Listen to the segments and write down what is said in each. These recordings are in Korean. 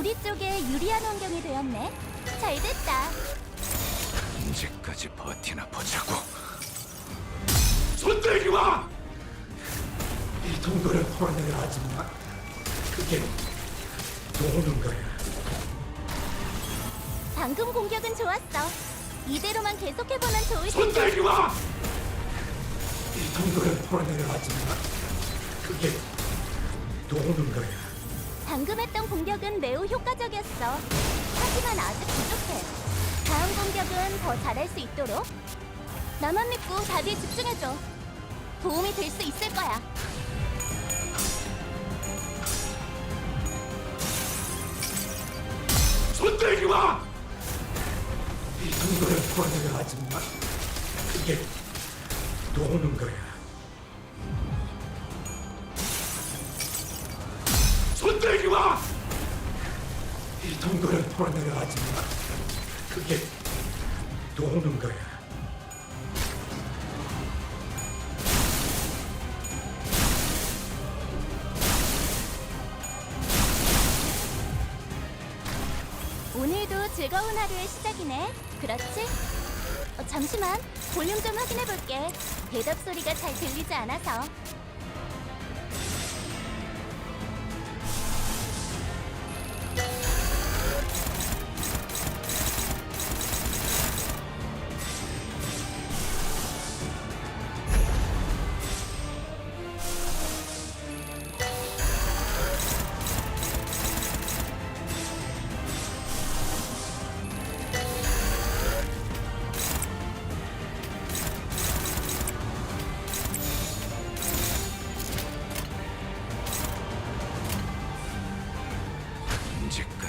우리 쪽에 유리한 환경이 되었네. 잘 됐다. 언제까지 버티나 보자고. 손 대기 마! 이 동굴을 풀어내려 하지만 그게 도는 거야. 방금 공격은 좋았어. 이대로만 계속해보면 좋을 손 텐데. 대기 마! 이 동굴을 풀어내려 하지만 그게 도는 거야. 방금 했던 공격은 매우 효과적이었어. 하지만 아직 부족해. 다음 공격은 더 잘할 수 있도록 나만 믿고 다들 집중해줘. 도움이 될 수 있을 거야. 손 대기 마! 이 동굴을 풀어내려 하지만 그게 도는 거야. 손 대기 마! 이 동굴을 풀어내려 하지만 그게 도는 거야. 오늘도 즐거운 하루의 시작이네. 그렇지? 어, 잠시만. 볼륨 좀 확인해 볼게. 대답 소리가 잘 들리지 않아서.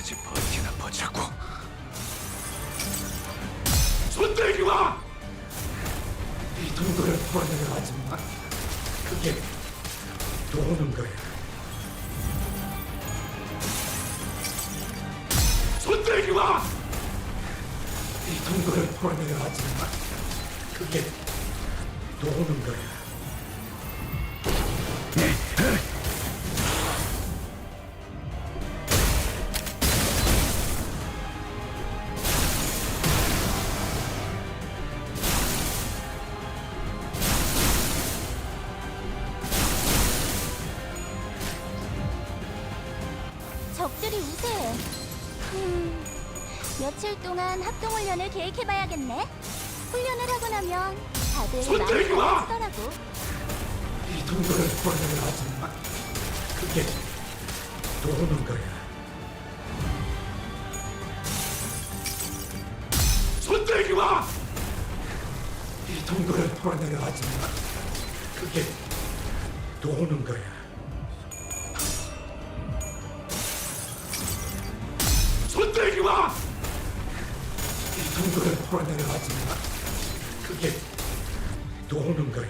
언제까지 버티나 보자고. 손 대기 마! 이 동굴을 풀어내려 하지만 그게 도는 거야. 손 대기 마! 이 동굴을 풀어내려 하지만 그게 도는 거야. 적들이 우세해. 음, 며칠 동안 합동 훈련을 계획해봐야겠네. 훈련을 하고 나면 다들 손 마음이 들지 마! 달라지더라고. 이 동굴을 풀어내려 하지만 그게 도는 거야. 손 대기 마! 이 동굴을 풀어내려 하지만 그게 도는 거야. 손 대기 마! 이 동굴을 풀어내려 하지만 그게 도는 거야.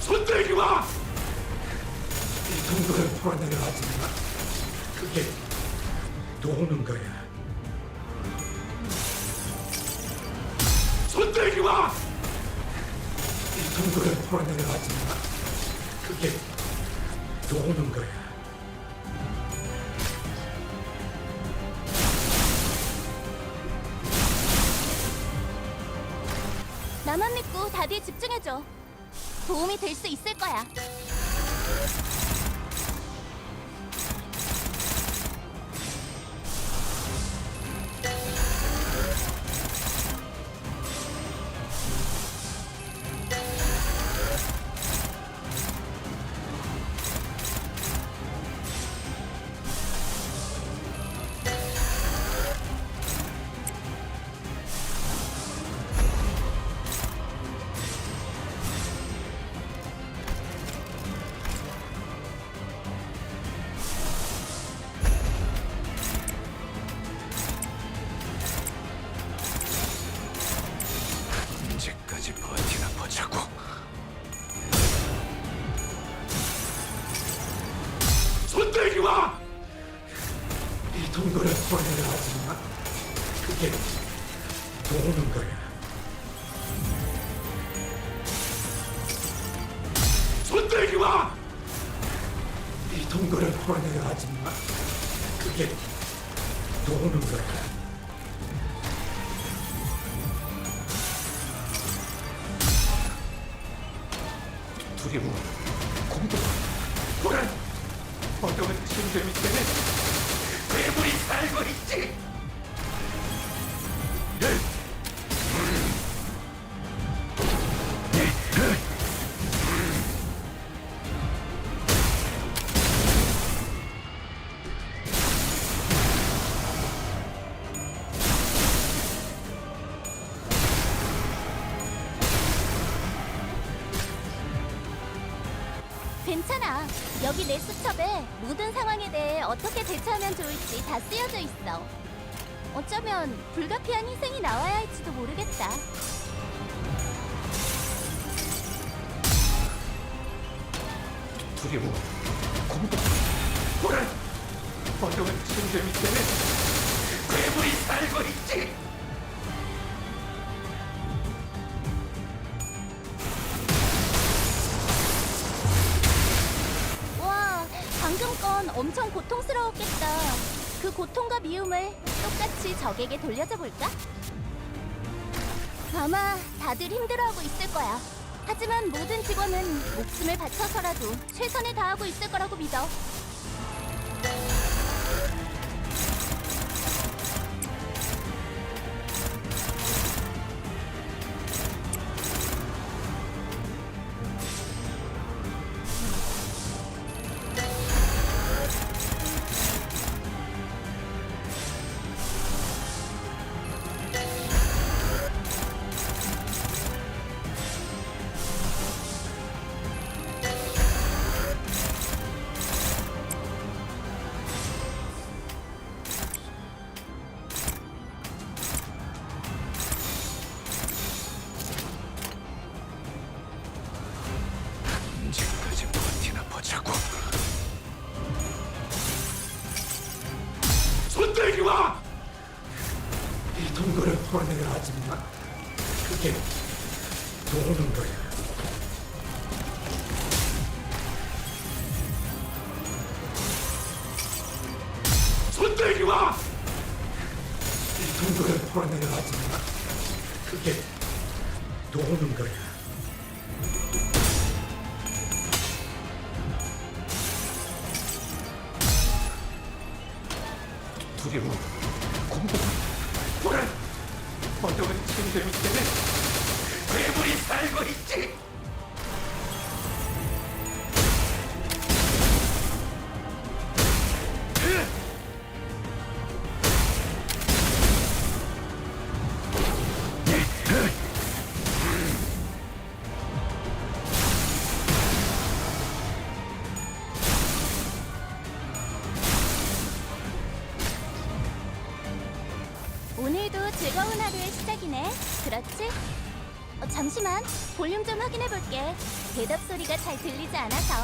손 대기 마! 이 동굴을 풀어내려 하지만 그게 도는 거야. 손 대기 마! 이 동굴을 풀어내려 하지만 그게 도는 거야. 나만 믿고 다들 집중해줘. 도움이 될 수 있을 거야. 도는 거야. 손 대기 마! 이 동굴을 풀어내려 하지만 그게 도는 거야. 두려움, 공포, 불안, 어둠은 침대 밑에는 괴물이 살고 있지. 괜찮아. 여기 내 수첩에 모든 상황에 대해 어떻게 대처하면 좋을지 다 쓰여져 있어. 어쩌면 불가피한 희생이 나와야 할지도 모르겠다. 두려움, 공포, 불안, 어둠은 침대 밑에는 괴물이 살고 있지. 건 엄청 고통스러웠겠다. 그 고통과 미움을 똑같이 적에게 돌려줘 볼까? 아마 다들 힘들어하고 있을 거야. 하지만 모든 직원은 목숨을 바쳐서라도 최선을 다하고 있을 거라고 믿어. 풀어내려 하지만 그게 도는 거야. 두려움, 공포, 불안, 어둠은 침대 밑에는 괴물이 살고 있지. 그렇지? 어, 잠시만. 볼륨 좀 확인해 볼게. 대답 소리가 잘 들리지 않아서.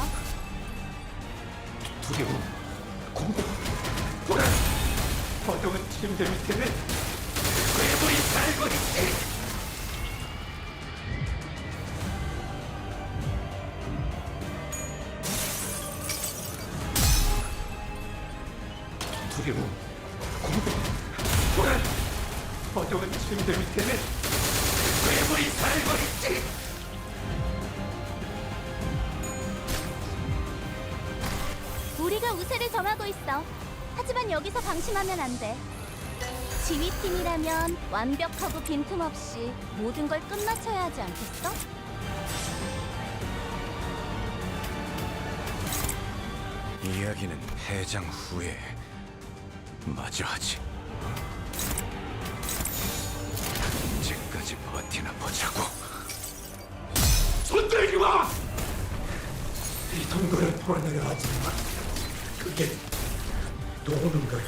두려움, 공포, 불안, 어둠은 침대 밑에는 괴물이 살고 있지. 두려움, 공포, 불안, 어둠은 침대 밑에는 괴물이 살고 있지. 우리가 우세를 점하고 있어. 하지만 여기서 방심하면 안 돼. 지휘팀이라면 완벽하고 빈틈없이 모든 걸 끝마쳐야 하지 않겠어? 이야기는 해장 후에 마저 하지. 언제까지 버티나 보자고. 손대기 마! 이 동굴을 풀어내려 하지만 그게 도는 거야.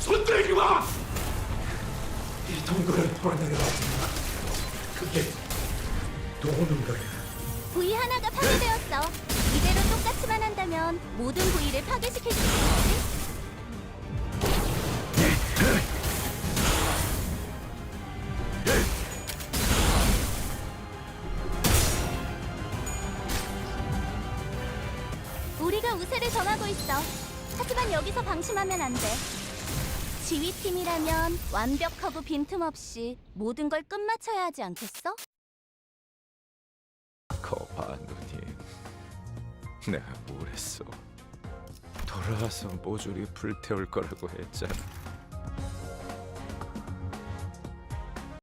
손대기 마! 이 동굴을 풀어내려 하지만 그게 도는 거야. 부위 하나가 파괴되었어. 이대로 똑같이만 한다면 모든 부위를 파괴시킬 수 있겠지? 하지만 여기서 방심하면 안 돼. 지휘팀이라면 완벽하고 빈틈없이 모든 걸 끝마쳐야 하지 않겠어? 거봐 누님 내가 뭘 했어 돌아와서 모조리 불태울 거라고 했잖아